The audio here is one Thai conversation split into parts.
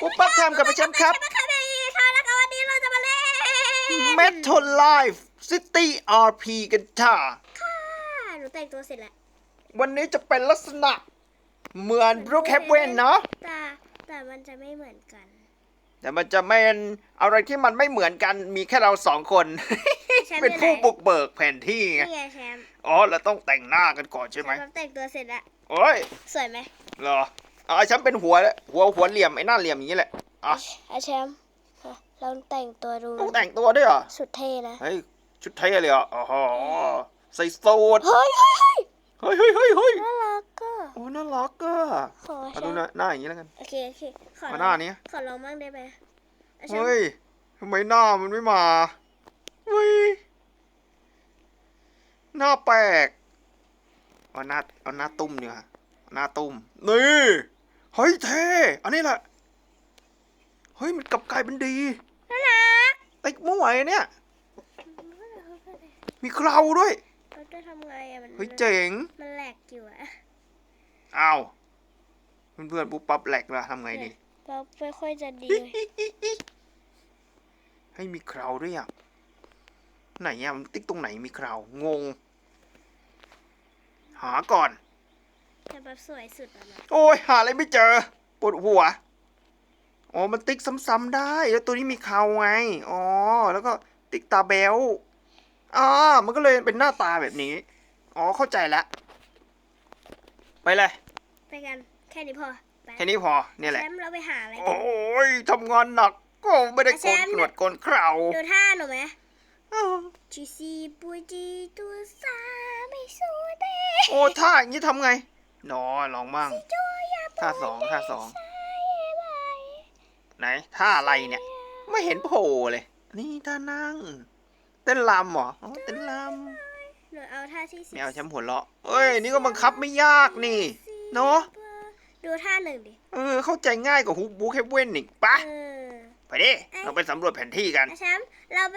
ปุ๊บปั๊บทำกับไปแชมป์ครับมาค่ะพี่ค่ะแล้วก็วันนี้เราจะมาเล่น Metal Life City RP กันค่ะค่ะหนูแต่งตัวเสร็จแล้ว วันนี้จะเป็นลักษณะ เหมือน Brookhaven เนาะแต่แต่มันจะไม่เหมือนกัน แต่มันจะเป็นอะไรที่มันไม่เหมือนกันมีแค่เราสองคนแชมป์เป็นอยู่ไหนผู้บุกเบิกแผนที่ไงนี่ไงแชมป์อ๋อเราต้องแต่งหน้ากันก่อนใช่ไหมแชมป์แต่งตัวเสร็จแล้วโอ้ยสวยไหมเหรอ อ๋อฉันเป็นหัวหัวหัวเหลี่ยมไอ้หน้าเหลี่ยมอย่างนี้แหละอะไอแชมป์ลองแต่งตัวดูต้องแต่งตัวด้วยเหรอสุดเท่นะเฮ้ยชุดเท่เลยเหรออ๋อใส่สูทเฮ้ยเฮ้ยเฮ้ยเฮ้ยเฮ้ยเฮ้ยเฮ้ยน่ารักก็โอ้น่ารักอะขอแชเอาดูมหน้าป์หน้าอย่างนี้แล้วกันโอเคโอเคขอเอาลหน้าองนี้ขอลองบ้างได้ไหมไอแชมป์เฮ้ยทำไมหน้ามันไม่มาเฮ้ยหน้าแปลกเอาหน้าเอาหน้าตุ้มเนี่ย หน้าตุ้มนี่เฮ้ยเท่อันนี้แหละเฮ้ยมันกลับกลายเป็นดีน่ารักติ๊กมั่วไอ้เนี่ยมีเคราด้วยเราจะทำไงอะมันเฮ้ยเจ๋งมันแหลกอยู่อะอ้าวเพื่อนๆปุ๊บปั๊บแหลกละทำไงดีเราไม่ค่อยจะดีให้มีเคราด้วยอะไหนอะมันติ๊กตรงไหนมีเคราวงง หาก่อน แต่แบบสวยสุดอะนะโอ้ยหาอะไรไม่เจอปวดหัวอ๋อมันติ๊กซ้ำๆได้ แล้วตัวนี้มีเคราไงอ๋อแล้วก็ติ๊กตาเบลอ่ามันก็เลยเป็นหน้าตาแบบนี้ อ๋อเข้าใจแล้วไปเลยไปกันแค่นี้พอไปแค่นี้พอเนี่ยแหละแชมป์เราไปหาอะไรโอกัน้ยทำงานหนักก็ไม่ได้โกนแชมป์หนวดโกนเคราดูท่าหนูไหมอ้าวจีซีปุยจีตัวสาไม่สวยเด้โอ้ท่าอย่างนี้ทำไง นอลองบ้างจูยาท่าสองท่าสองใช่ไหมไหนท่าอะไรเนี่ย ไม่เห็นโผล่เลย นี่ท่านั่ง เต้นรำเหรออ๋อเต้นรหนูเอาท่าที่ำไม่เอาแชมป์หัวเราะเอ้ย นี่ก็บังคับไม่ยากนี่ เนาะดูท่าหนึ่งดิเออเข้าใจง่ายกว่าฮุกบุ๊กเฮเว่นอีกปะเออไปดิเราไปสำรวจแผนที่กันอะแชมป์เราไป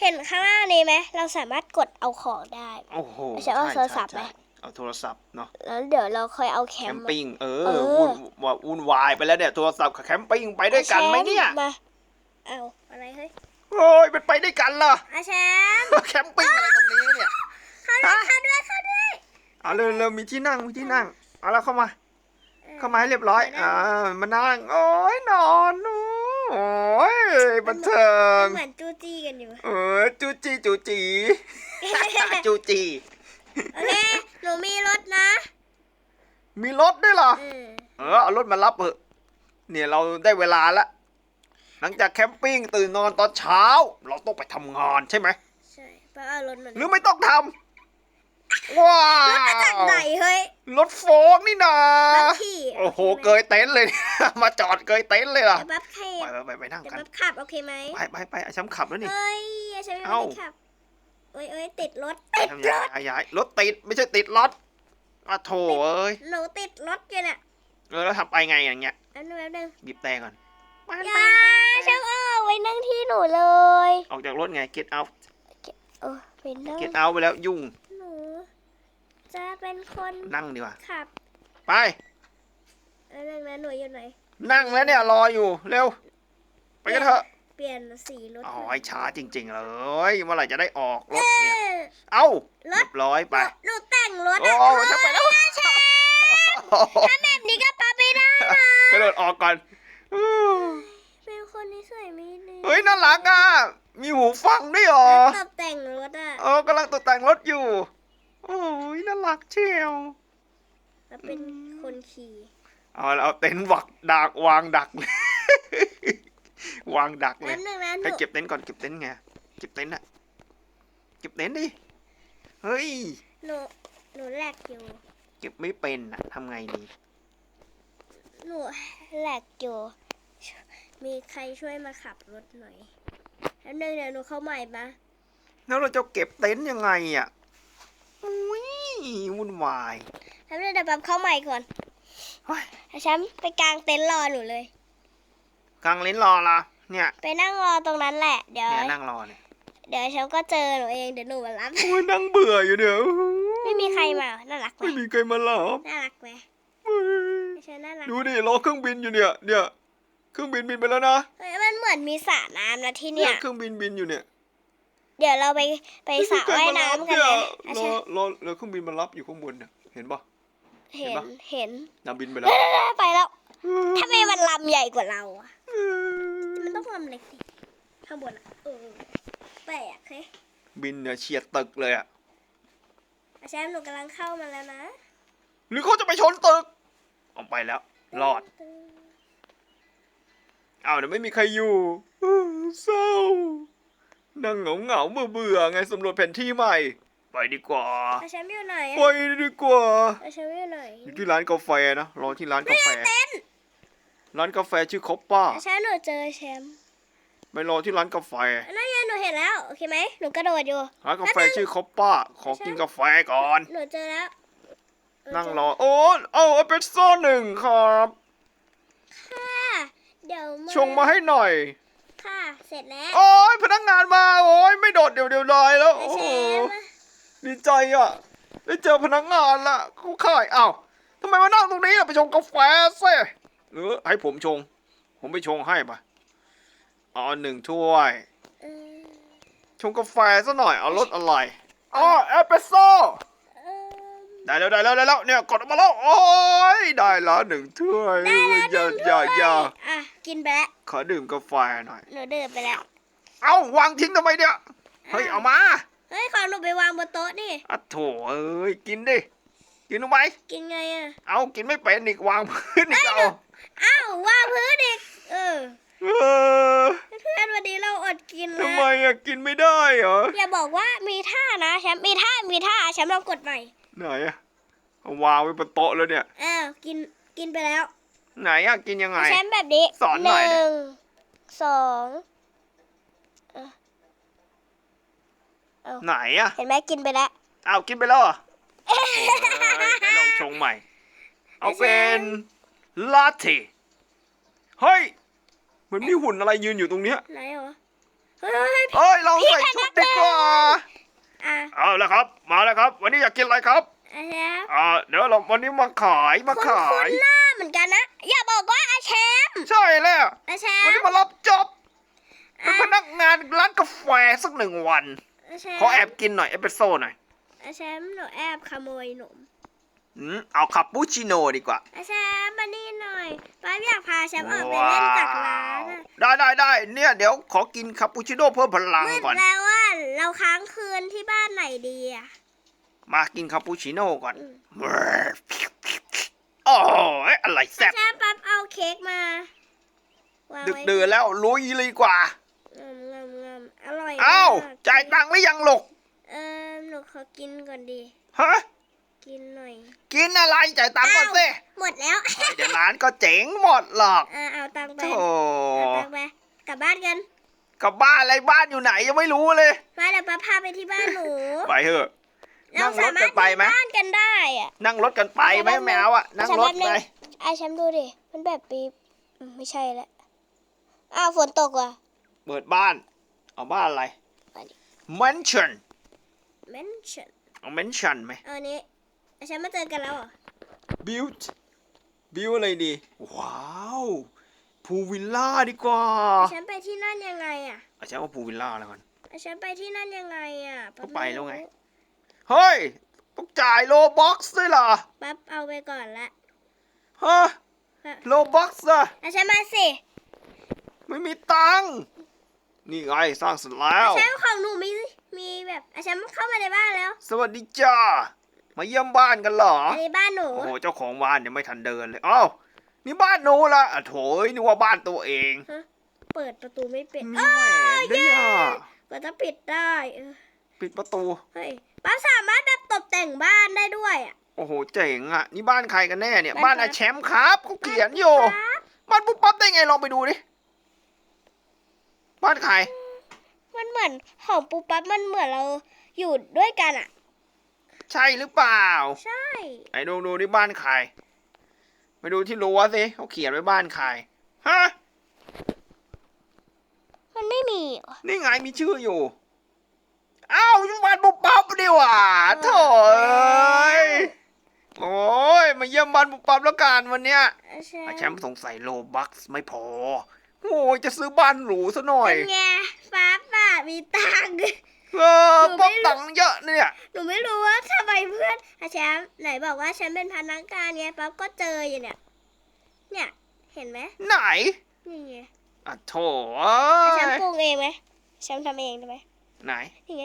เห็นข้างล่างนี้ไหมเราสามารถกดเอาของได้โอ้โหใช้เอาโทรศัพท์ไหมใช่ เอาโทรศัพท์เนาะแล้วเดี๋ยวเราค่อยเอาแคแคมมป์มา ปิ้งเอเอออ วุ่นว่าวุ่นวายไปแล้วเนี่ยโทรศัพท์กับแคมปิ้งไปด้วยกันไหมเนี่ยอาแชมาเอาอะไรเฮ้ยโอ้ยเป็นไปด้วยกันเหรออาแชมป์แคมปิ้งอะไรตรงนี้เนี่ยเข้าด้วยเข้าด้วยเข้าด้วย เอาเร็วเร็วมีที่นั่งมีที่นั่งเอาแล้วเข้ามา เข้ามาให้เรียบร้อย อ่า มานั่ง โอ้ยนอนโอ้ยบันเทิงเหมือนจู้จี้กันอยู่ เออจูจีจูจี จูจี โอเคหนูมีรถนะมีรถด้วยเหรอ เออเออเอารถมารับเถอะเนี่ยเราได้เวลาละ หลังจากแคมปิ้งตื่นนอนตอนเช้า เราต้องไปทำงานใช่ไหม ใช่เพราะเอารถมาหรือไม่ต้องทำว้ารถมาจากไหนวเฮ้ยรถโฟกนี่นาบัฟขี่โอ้โหเกยเต็นท์เลย มาจอดเกยเต็นท์เลยเหรอเดี๋ยวบัฟใครไปไปไปไปนั่งเดี๋ยวกัน บัฟขับโอเคไหมไปไปไปไอ้ช้ำขับแล้วนี่เอ้ยอาแชมป์ไม่เอ้าได้ขับ เอ้ยเอ้ยติดรถติดทำรย้ายถย้ายรถติดไม่ใช่ติดรถอะโถเอ้ยหนูติดรถอยู่เนี่ยเออแล้วทำไปไงอย่างเงี้ยอันนึงแป๊บนึงบีบแต่ก่อนไปอย่าแชมป์เอาไว้นั่งที่หนูเลยออกจากรถไง get out เออไปนั่ง get out ไปแล้วยุ่งหนู จะเป็นคนนั่งดีกว่า ขับไป อันนึงนะหนูอยู่ไหนนั่งแล้วเนี่ยรออยู่เร็ว ไปกันเถอะเปลี่ยนสีรถอ๋อหน่ไอ้ยช้าจริง ๆ เลยเมื่อไหร่จะได้ออกรถเนี่ย เออเอ้ารถเรียบร้อยไปหนูแต่งรถโอ้อะจะไปแล้วแชมป์ถ้าแบบนี้ก็ปาไปได้นะกระโดดออกก่อนอื้อเป็นคนนิสัยไม่ดีเฮ้ยน่ารักอะมีหูฟังด้วยเหรอตบแต่งรถอะเออกำลังตกแต่งรถอยู่โอ้ยน่ารักเชียวแล้วเป็นคนขี่เอาแล้วเอาเต็นท์วักดักวางดักเลย วางดักเลแป๊ยบนึงนะหให้นูเก็บเต็นท์ก่อนเก็บเต็นท์ไงเก็บเต็นท์อะเก็บเต็นท์ดิเฮ้ยหนูหนูแหลกอยู่เก็บไม่เป็นอะทำไงดีหนูแหลกอยู่มีใครช่วยมาขับรถหน่อยแป๊บนึงเดี๋ยวหนูเข้าใหม่ปะแล้วเราจะเก็บเต็นท์ยังไงอะอุ้ยวุ่นวายแป๊บนึงเดี๋ยวปั๊บเข้าใหม่ก่อนเฮ้ยฉันไปกางเต็นท์รอหนูเลย กลางเลนรอละเนี่ยไปนั่งรอตรงนั้นแหละเดี๋ยวเนี่ยนั่งรอเนี่ยเดี๋ยวฉันก็เจอหนูเองเดี๋ยวหนูมารับ โอ้ยนั่งเบื่ออยู่เนี่ยไม่มีใครมาน่ารักไหมไม่มีใครมาหลับน่ารักไหมเฮ้ยฉันน่ารักดูดิรอเครื่องบินอยู่เนี่ย เนี่ยเครื่องบินบินไปแล้วนะเฮ้ยมันเหมือนมีสระน้ำนะที่เนี่ยเครื่องบินบินอยู่เนี่ยเดี๋ยวเราไปไปสระว่ายน้ำกันเยนะรอาอใช่รอรอเครื่องบินมารับอยู่ข้างบนเนี่ยเห็นปะเห็นเห็นน้ำบินไปแล้ว เอ้ยไปแล้วทำไมมันลำใหญ่กว่าเราอะ มันต้องลำเล็กดิข้างบนอะเออแปลกเฮ้ยบินเนี่ยเฉียดตึกเลยอะอาแชมป์หนูกำลังเข้ามาแล้วนะ หรือเขาจะไปชนตึกออกไปแล้ว รอดอ้าวเดี๋ยวไม่มีใครอยู่อื้อเศร้านั่งเหงาเหงาเบื่อเบื่อๆไงสำรวจแผนที่ใหม่ ไปดีกว่าอาแชมป์อยู่ไหนไปอะดีกว่าอาแชมป์อยู่ไหนอยู่ที่ร้านกาแฟนะรอที่ร้านกาแฟ ร้านกาแฟชื่อคอปป้าอาแชมป์หนูเจอแชมป์ไปรอที่ร้านกาแฟนั่นไงหนูเห็นแล้วโอเคไหมหนูกระโดดอยู่ร้านกาแฟชื่อคอปป้า ขอกินกาแฟก่อน หนูเจอแล้วหนั่งเจรอ โอ้เอาเอสเปรสโซ่หนึ่งครับค่ะเดี๋ยวชงมาให้หน่อย ค่ะเสร็จแล้ว โอ้ยพนักงานมาโอ้ยไม่โดดเดี๋ยวเดี๋ยวลอยแล้วอาโอ้แชโหมป์ดีใจอะได้เจอพนักงานละเขาขายอ้าวทำไมมานั่งตรงนี้อะไปชงกาแฟซิ เออให้ผมชง ผมไปชงให้ปะเอาหนึ่งถ้วยเออชงกาแฟซะหน่อย เอารสอะไรอ๋อเอสเปรสโซ่เออได้แล้วได้แล้วได้แล้วเนี่ยกดออกมาแล้วโอ้ยได้แล้วหนึ่งถ้วยได้แล้วอย่าหนึ่งอย่าถ้วยอย่าอะกินไปแล้วขอดื่มกาแฟหน่อยหนูดื่มไปแล้ว เอ้าวางทิ้งทำไมเนี่ยเฮ้ยเอามาเฮ้ยของหนูไปวางบนโต๊ะนี่อะโถเอ้ยกินดิกินลงไปกินไงอะเอากินไม่เป็นอีกวางพื้นอีกเอา อ้าววางพื้นอีกเออเออเพื่อนวันนี้เราอดกินทำนะไมอะกินไม่ได้เหรอ อย่าบอกว่ามีท่านะแชมป์มีท่ามีท่าแชมป์ลองกดใหม่ไหนอะเอาวางไว้บนโต๊ะแล้วเนี่ย อ้าวกินกินไปแล้ว ไหนอะกินยังไง แชมป์แบบนี้สอนหน่อยดินึ่งสองเออไหนอะเห็นไหมกินไปแล้ว เอากินไปแล้วเหรอโอ้ยเดี๋ยวลองชงใหม่ เอาเป็นลาเต้ เฮ้ยเหมือนมีหุ่นอะไรยืนอยู่ตรงเนี้ยไหนเหรอเฮ้ยเฮ้ยเฮ้ย เอ้ยเราใส่ชุดดีกว่าอะเอาละครับ มาแล้วครับ วันนี้อยากกินอะไรครับอาแชมป์อ่าเดี๋ยวเราวันนี้มาขายมาคุณขายหน้าเหมือนกันนะ อย่าบอกว่าอาแชมป์ใช่แล้วอาแชวันมนี้ป์มารับจ็อบเป็นอะพนักงานร้านกาแฟสักหนึ่งวัน อาแชมป์ขอแอบกินหน่อยเอสเปรสโซ่หน่อยอาแชมป์หนูแอบขโมยหนม อืมเอาคาปูชิโน่ดีกว่าอาแชมป์มานี่หน่อยป้าอยากพาแชมป์ออกไปเล่นจากร้านอะได้ได้ได้เนี่ยเดี๋ยวขอกินคาปูชิโน่เพิ่มพลังมืดก่อนแล้วว่าเราค้างคืนที่บ้านไหนดีอะมากินคาปูชิโน่ก่อนอืมโอ้ยอะไรแซ่บแชมป์ปั๊บเอาเค้กมาวางดึกไว้ดื่นแล้วลุยเลยดีกว่า งามงามงามอร่อยเอ้ามกจ่ายตังค์หรือยังลูกเออหนูขอกินก่อนดี ฮะ กินหน่อย กินอะไรจ่ายตังค์ก่อนสิหมดแล้ว เดี๋ยวร้านก็เจ๋งหมดหรอกอ่าเอาตังค์ไปโธ่เอาตังค์ไปกลับบ้านกันกลับบ้านอะไรบ้านอยู่ไหนยังไม่รู้เลยมาเดี๋ยวป้าพาไปที่บ้านหนูไปเถอะเรานั่งรสาถมากัรถนไปไหมบ้านกันได้อะนั่งรถกันไปไหมแมวอะนั่งรถไปไอาแชมป์ดูดิมันแบบปีบอืมไม่ใช่แล้วอ้าวฝนตกว่ะเปิดบ้านเอาบ้านอะไรอันนี้ mansion mention เอา mansion ไหมเอาอันนี้ไอาแชมป์มาเจอกันแล้วเหรอ build build อะไรดี ว้าวพูวิลล่าดีกว่าไอาแชมป์ไปที่นั่นยังไงอะเอาใช้ว่าพูวิลล่าแล้วกันไอาแชมป์ไปที่นั่นยังไงอะก็ไปแล้วไง เฮ้ย ต้องจ่ายโลบ็อกซ์ด้วยเหรอปั๊บเอาไปก่อนละฮะโลบ็อกซ์อะไอาแชมป์มาสิ ไม่มีตังค์นี่ไงสร้างเสร็จแล้ไอาวแชมป์ของหนูมีมีแบบไอาแชมป์เข้ามาในบ้านแล้ว สวัสดีจ้า มาเยี่ยมบ้านกันเหรอ อันนี้บ้านหนู โอ้โห เจ้าของบ้านยังไม่ทันเดินเลยอ้าวนี่บ้านหนูละอะโถยนึกว่าบ้านตัวเองเปิดประตูไม่เป็นมีเอแหวอนด้วยอะก็จะปิดได้เออปิดประตู เฮ้ยป้าสามารถแบบตกแต่งบ้านได้ด้วยอะ โอ้โห เจ๋งอะ นี่บ้านใครกันแน่เนี่ย บ้าบ้านนใคร อาแชมป์ครับเขาเขียนอยู่ ครับบ้านปุ๊บปั๊บได้ไงลองไปดูดิ บ้านใคร มันเหมือนของปูปั๊บมันเหมือนเราอยู่ด้วยกันอะ ใช่หรือเปล่า ใช่ไหนดูดูที่บ้านใคร ไปดูที่รั้วสิเขาเขียนไว้บ้านใคร ฮะ มันไม่มีเหรอนี่ไงมีชื่ออยู่ อ้าวยุบานปุ๊บปั๊บดีหว่าโถ่เอ้ยโอ้ย มาเยี่ยมบ้านปุ๊บปั๊บแล้วกันวันเนี้ยอาแชอาแชมมป์ป์สงสัยโลบัคไม่พอ โอ้ยจะซื้อบ้านหรูซะหน่อย เป็นไงฟ้าป่ามีตังค์ เออหนูไม่ป๊อปตังค์เยอะเนี่ย หนูไม่รู้ว่าทำไมเพื่อนอาแชมป์ไหนบอกว่าฉันเป็นพนักงานไงป๊อปก็เจออยู่เนี่ย เนี่ย เห็นไหมไหนนี่ไงอะโถอาแชเอ้มยป์ปรุงเองไหมอาแชมป์ทำเองได้ไหมไหน นี่ไง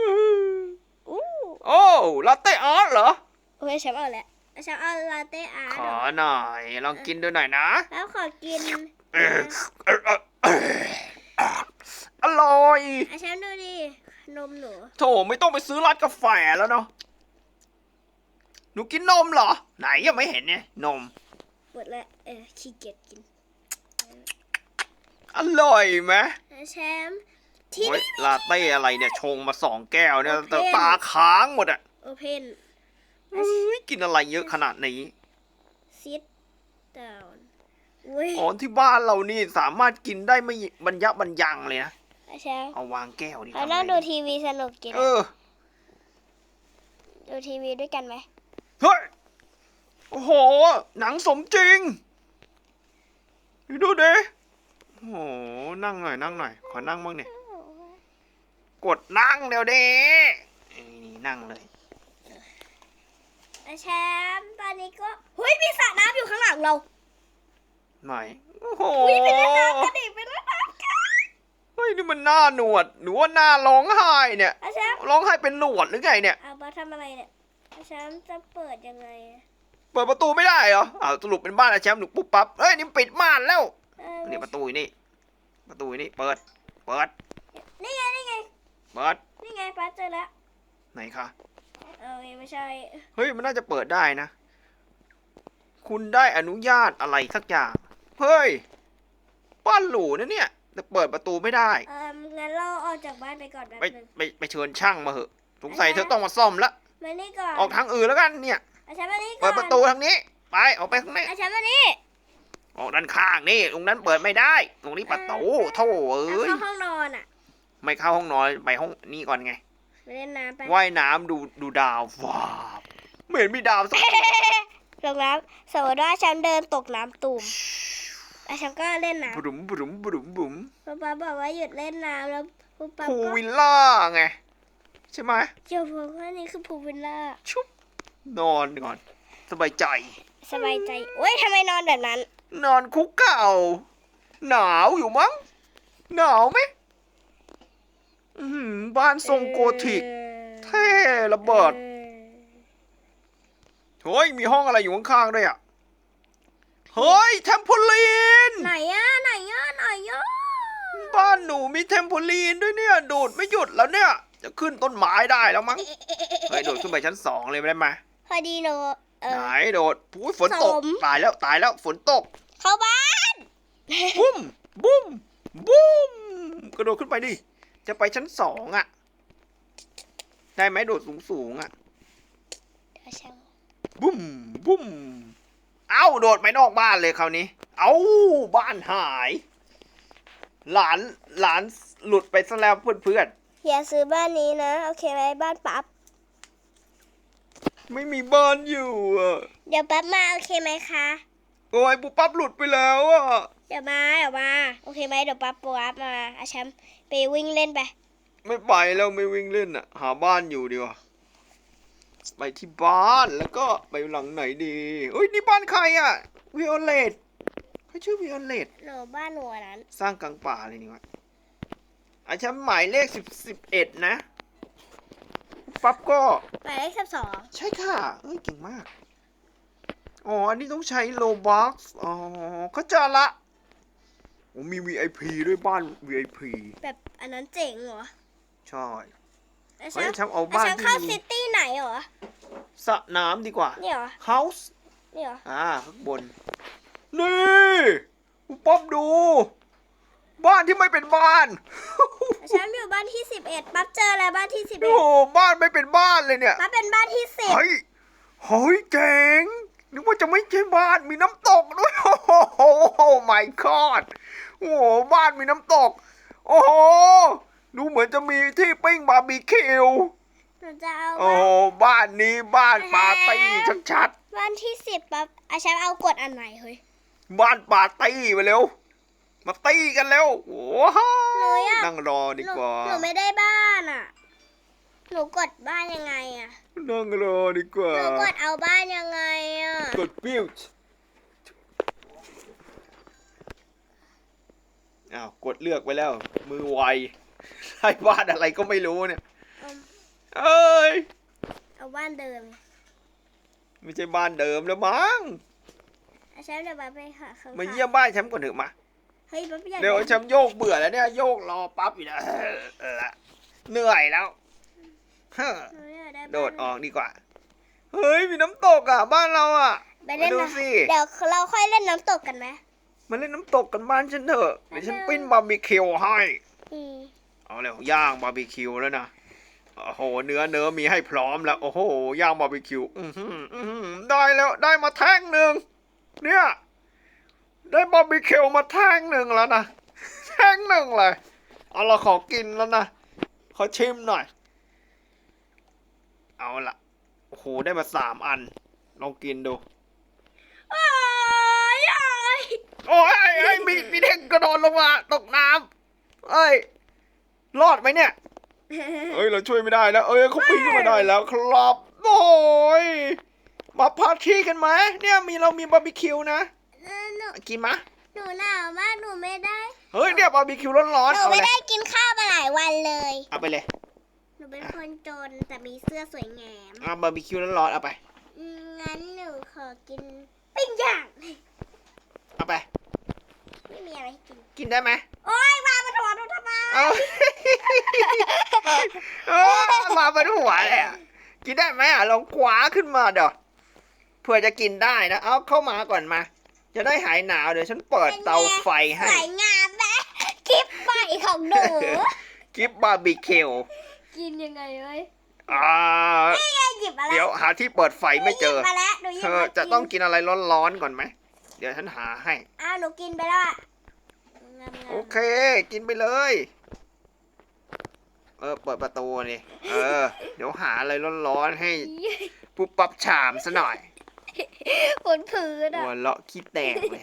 อู้โอ้ลาเต้อาร์ตเหรอ โอเคอาแชมป์เอาแหละอาแชมป์เอาลาเต้อาร์ตขอหน่อย ลองกินดูหน่อยนะ แล้วขอกินเออเออเออเอออร่อย อาแชมป์ดูดิ นมหนู โถไม่ต้องไปซื้อร้านกาแฟแล้วเนาะ หนูกินนมเหรอ ไหนยังไม่เห็นเนี่ยนม หมดแล้วเออขี้เกียจกินอร่อยไหมอาแชมป์ที่โอ้ยลาเต้อะไรเนี่ยชงมาสองแก้วเนี่ยโอเคแต่ตาค้างหมดอะโอเพนเฮ้ยกินอะไรเยอะขนาดนี้ ซิดดาวอุ้ย อ๋อที่บ้านเรานี่สามารถกินได้ไม่บรรยับบรรยังเลยนะอา แชมป์เอาวางแก้วดิเราทำไงนั่งดูทีวีสนุกกินเออ ดูทีวีด้วยกันไหมเฮ้ย โอ้โห หนังสมจริง ดูดิโอ้โห นั่งหน่อย นั่งหน่อย ขอนั่งบ้างเนี่ย กดนั่งเดี๋ยวดินี่นั่งเลยอาแชมป์ตอนนี้ก็เฮ้ยมีสระน้ำอยู่ข้างหลังเราหน่อยโอ้โหอุ้ยไปเล่นน้ำกันดิไปเล่นน้ำกัน เฮ้ยนี่มันหน้าหนวดหนูว่าหน้าร้องไห้เนี่ยอาแชมป์ร้องไห้เป็นหนวดหรือไงเนี่ย เอามาทำอะไรเนี่ยอาแชมป์จะเปิดยังไงอะเปิดประตูไม่ได้เหรออ้าวสรุปเป็นบ้านอาแชมป์หนูปุ๊บปั๊บเฮ้ยนี่ปิดม่านแล้วเออนี่ประตูอยู่นี่ ประตูอยู่นี่ เปิด เปิด นี่ไงนี่ไงเปิด นี่ไงป้าเจอแล้วไหนคะเออไม่ใช่เฮ้ยมันน่าจะเปิดได้นะ คุณได้อนุญาตอะไรสักอย่าง เฮ้ยบ้านหรูนะเนี่ย แต่เปิดประตูไม่ได้ เอองั้นเราออกจากบ้านไปก่อนแป๊บไปนึงไปไปเชิญช่างมาเหอะสงสัยเธอต้องมาซ่อมละ มานี่ก่อนออกทางอื่นแล้วกันเนี่ย อาแชมป์มานี่ก่อนเปิดประตูทางนี้ ไปออกไปข้างในอาแชมป์มานี่ออกด้านข้างนี่ตรงนั้นเปิดไม่ได้ ตรงนี้ประตูโถ่เอ้ยเข้าห้องนอนอะไม่เข้าห้องนอนไปห้องนี่ก่อนไงไปเล่นน้ำไปว่ายน้ำดูดูดาวว้าวไม่เห็นมีดาวสักตัวลงน้ำสมมติว่าฉันเดินตกน้ำตุ่ม แล้วฉันก็เล่นน้บุ๋มบุ๋มบุ๋มบุ๋มำป๊าป๊าบอกว่าหยุดเล่นน้ำแล้วป๊าป๊าพูลก็วิลล่าไง ใช่ไหมเกี่ยวบอกว่านี่คือพูลวิลล่าชุบนอนก่อน สบายใจ สบายใจโอ้ยทำไมนอนแบบนั้น นอนคุกเก่าหนาวอยู่มั้งหนาวไหมอื้อหือบ้านทรงโกธิก เท่ระเบิดออเฮ้ยมีห้องอะไรอยู่ข้างๆด้วยอะ เฮ้ยเทมโพลีน ไหนอะไหนอะไหนอะบ้านหนูมีเทมโพลีนด้วยเนี่ยโดดไม่หยุดแล้วเนี่ย จะขึ้นต้นไม้ได้แล้วมั้งเฮ้ยโดดขึ้นไปชั้นสองเลยได้ไหมพอดีหนูเอไหนอ โดดอุ้ยฝนตกสม ตายแล้วตายแล้วฝนตก เข้าบ้าน บุ้มบุ้มบุ้มกระโดดขึ้นไปดิ จะไปชั้นสองอะ ได้ไหมโดดสูงสูงๆอะ เดี๋ยวฉันบุ้มบุ้ม เอ้าโดดไปนอกบ้านเลยคราวนี้ เอ้าบ้านหาย หลานหลานหลุดไปซะแล้วเพื่อนอย่าซื้อบ้านนี้นะ โอเคไหมบ้านปั๊บๆไม่มีบ้านอยู่อะเดี๋ยวปั๊บมาโอเคไหมคะโอ้ยปุ๊บปั๊บหลุดไปแล้วอะเดี๋ยวมาเดี๋ยวมาโอเคไหมเดี๋ยวปั๊บปั๊บมาอาแชมป์ไปวิ่งเล่นไป ไม่ไปแล้วไม่วิ่งเล่นอะ หาบ้านอยู่ดีกว่า ไปที่บ้านแล้วก็ไปหลังไหนดีเอ้ยนี่บ้านใครอะวิโอเลตเขาชื่อวิโอเลตหนูบ้านหนูอันนั้น สร้างกลางป่าเลยนี่วะอาฉันหมายเลขสิบสิบเอ็ดนะปั๊บก็หมายเลขสิบสองใช่ค่ะเอ้ยเก่งมากอ๋ออันนี้ต้องใช้โลบัคอ๋อก็จะละโอ้มี VIP ด้วยบ้าน VIP แบบอันนั้นเจ๋งเหรอ ใช่อาแช เฮ้ยมป์ฉันเอาอาบ้านแชมป์ที่เข้ามีซิตี้ไหนเหรอสระน้ำดีกว่านี่เหรอ House นี่เหรออ่าข้างบน นี่ป๊อบดู บ้านที่ไม่เป็นบ้านอาแชมป์อยู่บ้านที่สิบเอ็ดปั๊บเจออะไรบ้านที่สิบโอ้เอ็ดโหบ้านไม่เป็นบ้านเลยเนี่ยปั๊บเป็นบ้านที่สิบเฮ้ยเฮ้ยเจ๋งนึกว่าจะไม่ใช่บ้านมีน้ำตกด้วยโอ้โหโอ้ my god โอ้โหบ้านมีน้ำตก โอ้โห ดูเหมือนจะมีที่ปิ้งบาร์บีคิวหนูจะเอาโอ้บ้านโหบ้านนี้บ้านปาร์ตี้ชัดวันที่สิบปั๊บอาแชมป์เอากดอันไหนเฮ้ยบ้านปาร์ตี้ไปเร็ว มาตีกันเร็วโอ้โหหนูอยากนั่งรอดีหนูกว่าหนูไม่ได้บ้านอะ หนูกดบ้านยังไงอะ นั่งรอดีกว่า หนูกดเอาบ้านยังไงอะ กด build อ้าว กดเลือกไปแล้ว มือไว ให้บ้านอะไรก็ไม่รู้เนี่ย เอาเอ้ย เอาบ้านเดิมไม่ใช่บ้านเดิมแล้วมั้งอาแชมป์เดี๋ยวปั๊บไปหาข้างๆมาเยี่ยมบ้านฉันก่อนเถอะมา เฮ้ยปั๊บอยากเดี๋ยวฉันโยกเบื่อแล้วเนี่ยโยกรอปั๊บอยู่นะเออเหนื่อยแล้วเฮ้อหนูอยากได้บ้านโดดออกดีกว่า เฮ้ยมีน้ำตกอะบ้านเราอะ ไปเล่นมาดูนะสิ เดี๋ยวเราค่อยเล่นน้ำตกกันไหมมาเล่นน้ำตกกันบ้านฉันเถอะเดี๋ยวฉันปิ้นบาร์บีคิวให้ อืม เอาแล้วย่างบาร์บีคิวแล้วนะโอ้โห เนื้อเนื้อมีให้พร้อมแล้ว โอ้โห ย่างบาร์บีคิวอือหืออื้อหือได้แล้วได้มาแท่งหนึ่งเนี่ย ได้บาร์บีคิวมาแท่งหนึ่งแล้วนะแท่งหนึ่งเลยเอาเราขอกินแล้วนะขอชิมหน่อย เอาละโอ้โหได้มาสามอัน ลองกินดูโอ้ยโอ้ยโอ้ยไอ้ยมีมีเด็กกระโดดลงมาตกน้ำเอ้ย รอดไหมเนี่ย เอ้ยเราช่วยไม่ได้แล้วเอ้ยเขาปีนขึ้นมาได้แล้วครับโอ้ยมาพาร์ตี้กันไหมเนี่ยมีเรามีบาร์บีคิวนะเออหนูกินมะหนูหนาวมากหนูไม่ได้ เฮ้ยเนี่ยบาร์บีคิวร้อนหๆนูเอาไม่เลยได้กินข้าวมาหลายวันเลย เอาไปเลยหนูเป็นคนจนแต่มีเสื้อสวยงาม เอาบาร์บีคิวร้อนๆเอาไป อืมงั้นหนูขอกินปิ้งย่าง เอาไป ไม่มีอะไรให้กิน กินได้ไหมโอ้ยมา เอาเออมาเป็นหัวเลยอะกินได้ไหมอะลองคว้าขึ้นมาเดี๋ยวเพื่อจะกินได้นะ เอาเข้ามาก่อนมา จะได้หายหนาวเดี๋ยวฉันเปิดเตาไฟให้ สวยงามไหมคลิปใหม่ของหนู กิบบาร์บีคิวกินยังไงเว้ยอ่านี่ไงหยิบมาแล้วเดี๋ยวหาที่เปิดไฟไม่เจอหยิบมาแล้วหนูหยิเธบอมาจะต้องกินอะไรร้อนๆก่อนไหม เดี๋ยวฉันหาให้ อ้าวหนูกินไปแล้วอะงามๆโอเค กินไปเลย เออเปิดประตูนี่เออ เดี๋ยวหาอะไรร้อนๆให้ปุ๊บปั๊บฉามซะหน่อยบนพื้นอะหัวเลาะขี้แตกเลย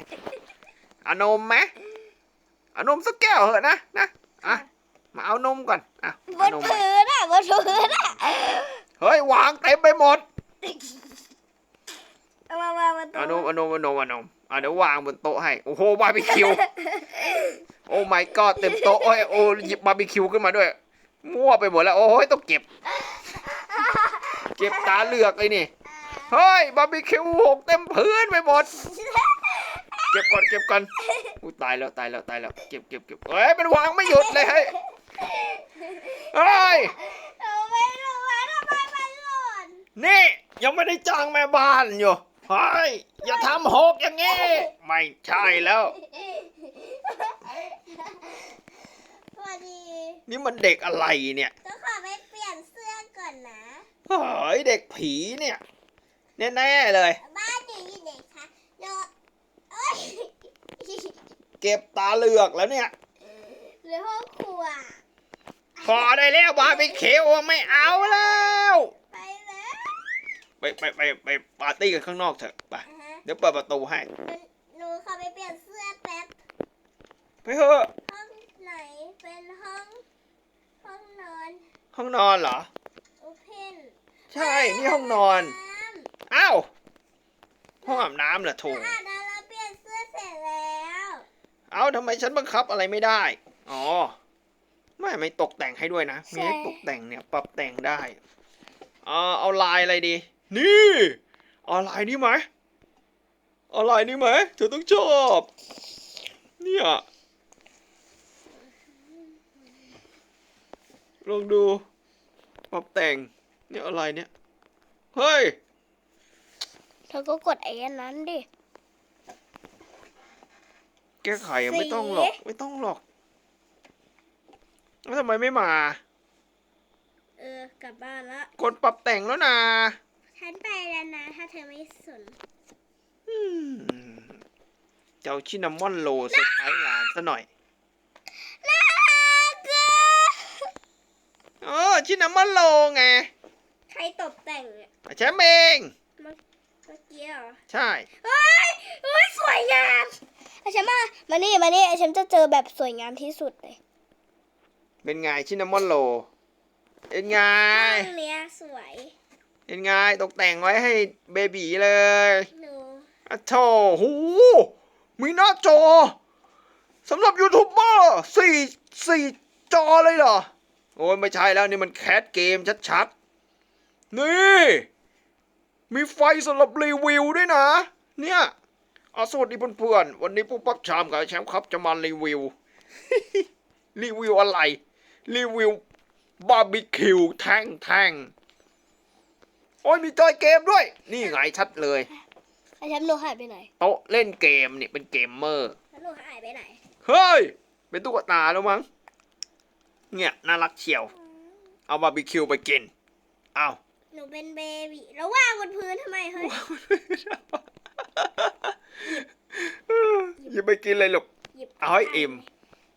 เอานมไหมเอานมสักแก้วเหอะนะนะอะมาเอานมก่อนอะบเอานนมมาพื้นอะบนพื้นอะเฮ้ยวางเต็มไปหมด เอามามามาเอานมเอานมเอานมเอานมอะเดี๋ยววางบนโต๊ะให้ โอ้โหบาร์บีคิว โอ้ my god เต็มโต๊ะโอ้ยโอ้หยิบบาร์บีคิวขึ้นมาด้วย มั่วไปหมดแล้ว โอ้ยต้องเก็บ เก็บตาเลือกเลยนี่ เฮ้ย บาร์บีคิวหกเต็มพื้นไปหมด เก็บก่อนเก็บก่อนอู้ตายแล้วตายแล้วตายแล้ว เก็บเก็บเก็บเฮ้ยมันวางไม่หยุดเลยเฮ้ยเฮ้ยหนูไม่รู้ว่าทำไมมันหล่นนี่ยังไม่ได้จ้างแม่บ้านอยู่เฮ้ยอย่าทำหกอย่างงี้ ไม่ใช่แล้ว สวัสดีนี่มันเด็กอะไรเนี่ยก็ขอไปเปลี่ยนเสื้อก่อนนะเฮ้ยเด็กผีเนี่ยแน่ๆเลย บ้านอยู่ที่ไหนคะโนเอ้ยเก็บตาเหลือกแล้วเนี่ย หรือห้องครัว พอได้แล้วบาร์บีคิวไม่เอาแล้วไปแล้วไปไปไปไปปาร์ตี้กันข้างนอกเถอะไปอ่าฮะเดี๋ยวเปิดประตูให้หนูขอไปเปลี่ยนเสื้อแป๊บ ไปเถอะ ห้องไหนเป็นห้อง ห้อง นอนห้องนอนเหรอ โอเพนใช่นี่ห้องนอน อ้าว ห้องอาบน้ำเหรอโถอาบน้ำแล้วเปลี่ยนเสื้อเสร็จแล้ว เอ้าทำไมฉันบังคับอะไรไม่ได้ อ๋อ ไม่ไม่ตกแต่งให้ด้วยนะ มีให้ตกแต่งเนี่ยปรับแต่งได้เออเอาลายอะไรดี นี่เอาลายนี้ไหมเอาลายนี้ไหมเธอต้องชอบ เนี่ย ลองดูปรับแต่งเนี่ยอะไรเนี่ย เฮ้ย เธอก็กดไอ้อันนั้นดิ แก้ไขอะไม่ต้องหรอก ไม่ต้องหรอก แล้วทำไมไม่มา เออกลับบ้านละ กดปรับแต่งแล้วนะฉันไปแล้วนะ ถ้าเธอไม่สนอืมเจ้าชินามอนโลเซอร์ไพรส์หลานซะหน่อย น่ารักอะ เออชินามอนโลไง ใครตบแต่งเนี่ยแชมป์เองมันเมื่อกี้เหรอใช่ เฮ้ยเฮ้ยสวยงามอาฉันมามานี่มานี่ฉันจะเจอแบบสวยงามที่สุดเลยเป็นไงชินนามอนโลเป็นไงห้องเนี้ยสวยเป็นไงตกแต่งไว้ให้เบบีเลยหนูอะโถหูมีหน้าจอสำหรับยูทูบเบอร์สี่สี่จอเลยเหรอ โอ้ยไม่ใช่แล้วนี่มันแคสเกมชัดๆ นี่ มีไฟสำหรับรีวิวด้วยนะ เนี่ยเอาสวัสดีเพื่อนๆ วันนี้ปุ๊บปั๊บชามกับแชมป์ครับจะมารีวิว รีวิวอะไร รีวิวบาร์บีคิวแท่งแท่งๆโอ้ยมีจอยเกมด้วย นี่ไงชัดเลยอาฉันหนูหายไปไหนโต๊ะเล่นเกมเนี่ยเป็นเกมเมอร์แล้วหนูหายไปไหน เฮ้ย เป็นตุ๊กตาแล้วมั้ง เนี่ยน่ารักเชียว เอาบาร์บีคิวไปกิน เอาหนูเป็นเบบีแล้วว่างบนพื้นทำไมเฮ้ยอย่าไปกินเลยลูกหยิบเอาให้อิ่ม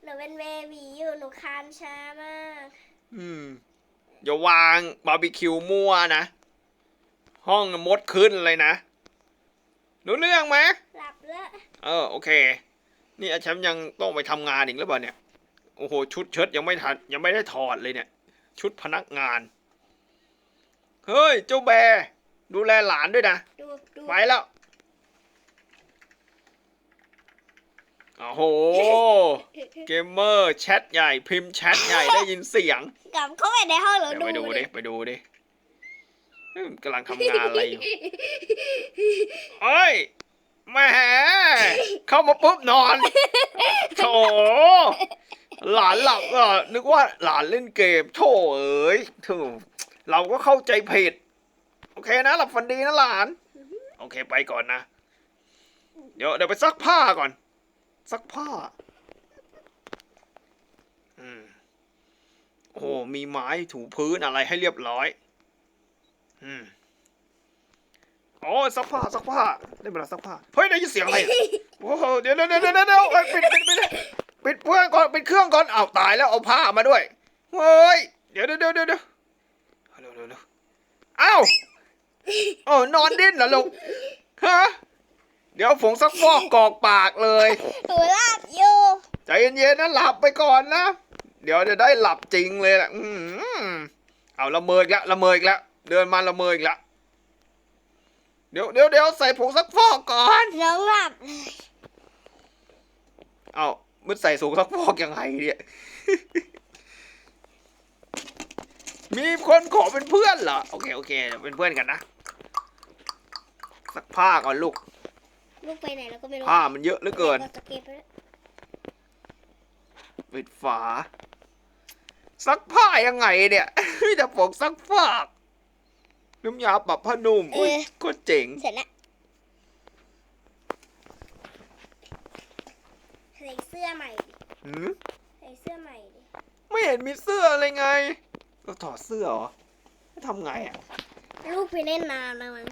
หนูเป็นเบบีอยู่หนูคานช้ามาก อืมอย่าวางบาร์บีคิวมั่วนะ ห้องมดขึ้นเลยนะรู้เรื่องไหมหลับแล้ว เออโอเค นี่อาแชมป์ยังต้องไปทำงานอีกหรือเปล่าเนี่ยโอ้โห ชุดเชิ้ตยังไม่ทันยังไม่ได้ถอดเลยเนี่ย ชุดพนักงาน เฮ้ย เจ้าแบร์ดูแลหลานด้วยนะดูดูไปแล้วโอ้โห เกมเมอร์แชทใหญ่ พิมพ์แชทใหญ่ได้ยินเสียงกลับเข้าไปในห้องแล้วเดี๋ยวดูไปดูดิ ไปดูดิเฮ้ยมันกำลังทำงานอะไรอยู่เอ้ยแหมเข้ามาปุ๊บนอนโถ หลานหลับอะนึกว่าหลานเล่นเกมโถเอ้ยโถูเราก็เข้าใจผิด โอเคนะ หลับฝันดีนะหลาน โอเคไปก่อนนะ เดี๋ยวเดี๋ยวไปซักผ้าก่อน ซักผ้า อืมโอ้มีไม้ถูพื้นอะไรให้เรียบร้อย อืมโอ้ซักผ้าซักผ้าได้เวลาซักผ้า เฮ้ยได้ยินเสียงอะไรโอ้โหเดี๋ยวเดี๋ยวเดี๋ยวเดี๋ยวเดี๋ยวเอ้ยปิดปิดปิด ปิดเพื่อนก่อนปิดเครื่องก่อนอ้าวตายแล้วเอาผ้ามาด้วยเฮ้ยเดี๋ยวเดี๋ยวเดี๋ยวเดี๋ยวเดี๋ยวเร็วเร็วเร็วอ้าวโอ้นอนดิ้นเหรอลูกฮะเดี๋ยวผงซักฟอกกรอกปากเลยหนูหลับอยู่ใจเย็นๆนะหลับไปก่อนนะเดี๋ยวจะได้หลับจริงเลยแหละอืมเอาละเมออีกแล้วละเมออีกแล้วเดินมาละเมออีกแล้วเดี๋ยวเดี๋ยวเดี๋ยวใส่ผงซักฟอกก่อนน้องหลับเลยเอา มึดใส่สูงซักฟอกยังไงเนี่ย มีคนขอเป็นเพื่อนเหรอ โอเค โอเคเดี๋ยวเป็นเพื่อนกันนะซักผ้าก่อนลูก ลูกไปไหนแล้วก็ไม่รู้ผ้ามันเยอะเหลือเกินก็จะเก็บไว้แล้วปิดฝา ซักผ้ายังไงเนี่ย มีแต่ผงซักฟอกน้ำยาปรับผ้านุ่ม อุ้ยก็เจ๋ง เสร็จแล้วใส่ เสื้อใหม่ดิหืมใส่เสื้อใหม่ดิไม่เห็นมีเสื้อเลยไง เราถอดเสื้อเหรอทำไงอะ ลูกไปเล่นน้ำแล้วมั้ง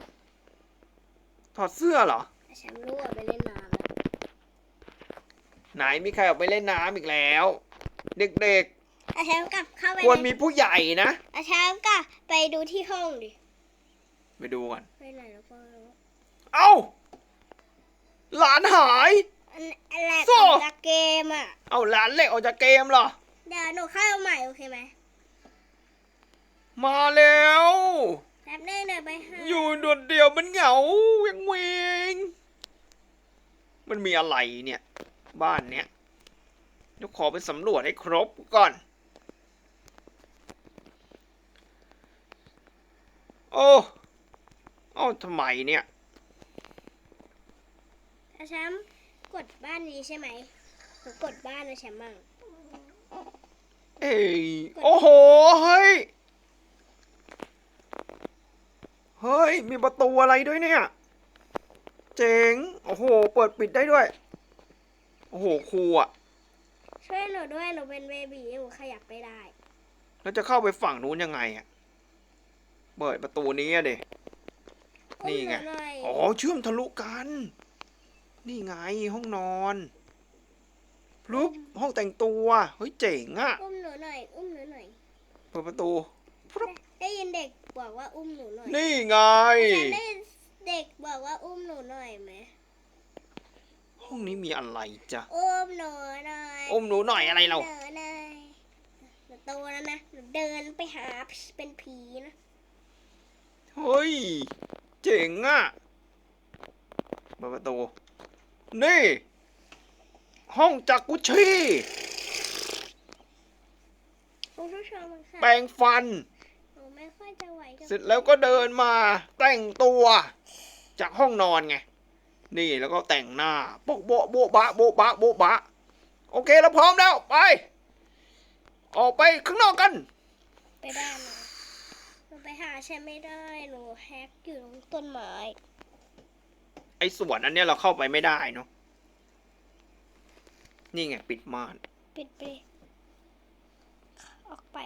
ถอดเสื้อเหรอ แต่ฉันลูกอะไปเล่นน้ำแล้วไหนมีใครออกไปเล่นน้ำอีกแล้ว เด็กอาแชมป์กลับเข้าไปๆ ควรในมีผู้ใหญ่นะอาแชมป์กลับไปดูที่ห้องดิไปดูก่อนไปไหนแล้วก็ไม่รู้เอ้า หลานหาย อันอันแรกโซ่ออกจาก เกมอะ เอ้าหลานเล็กออกจากเกมเหรอ เดี๋ยวหนูเข้าใหม่โอเคไหมมาแล้ว แป๊บนึงเดี๋ยวไปหาอยู่โดดเดี่ยวมันเหงาเวงเวง มันมีอะไรเนี่ย บ้านเนี้ยเดี๋ยวขอไปสำรวจให้ครบก่อน โอ้โอ้ทำไมเนี่ย อาแชมป์กดบ้านนี้ใช่ไหม หนูกดบ้านอาแชมป์มั่งเอ้ยโอ้โห เฮ้ย เฮ้ย มีประตูอะไรด้วยเนี่ย เจ๋ง โอ้โห เปิดปิดได้ด้วย โอ้โหครูอะช่วยหนูด้วยหนูเป็นเบบีหนูขยับไม่ได้ แล้วจะเข้าไปฝั่งนู้นยังไงอะเปิดประตูนี้อะเดนี่ไง อุ้มหหอยอ๋อ เชื่อมทะลุกัน นี่ไงห้องนอน พลุบห้องแต่งตัวเฮ้ยเจ๋งอะอุ้มหนูหน่อย อุ้มหนูหน่อย เปิดประตูพรุบได้ยินเด็กบอกว่าอุ้มหนูหน่อยนี่ไง ฉันได้เด็กบอกว่าอุ้มหนูหน่อยไหมห้องนี้มีอะไรจ๊ะอุ้มหนูหน่อยอมหนูหน่อยอะไรเราหนูหน่อยหนูโตแล้วนะหนูเดินไปหาเป็นผีนะเฮ้ยเจ๋งอะเปิดประตูนี่ ห้องจากกุชชี่คุณผู้ชมค่ะแปรงฟัน หนูไม่ค่อยจะไหวกับเสร็จแล้วก็เดินมาแต่งตัวจากห้องนอนไง นี่แล้วก็แต่งหน้าโบ๊ะโบ๊ะโบ๊ะบะโบ๊ะบะโบ๊ะบะ โอเคเราพร้อมแล้วไป ออกไปข้างนอกกัน ไปได้ไหมหนูไปหาใช่ไม่ได้ หนูแฮกอยู่ตรงต้นไม้ ไอ้สวนอันเนี้ยเราเข้าไปไม่ได้เนาะ นี่ไงปิดม่าน ปิดไปดิออกไป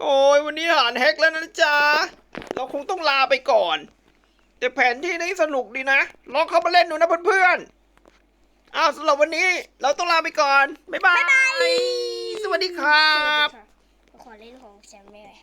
โอ้ยวันนี้หานแฮกแล้วนะจ๊ะ เราคงต้องลาไปก่อน แต่แผนที่นี้สนุกดีนะ ลองเข้ามาเล่นดูนะเพื่อนๆ อ้าวสำหรับวันนี้เราต้องลาไปก่อน บ๊ายบาย สวัสดีครับ ขอเล่นของแซมไม่เลย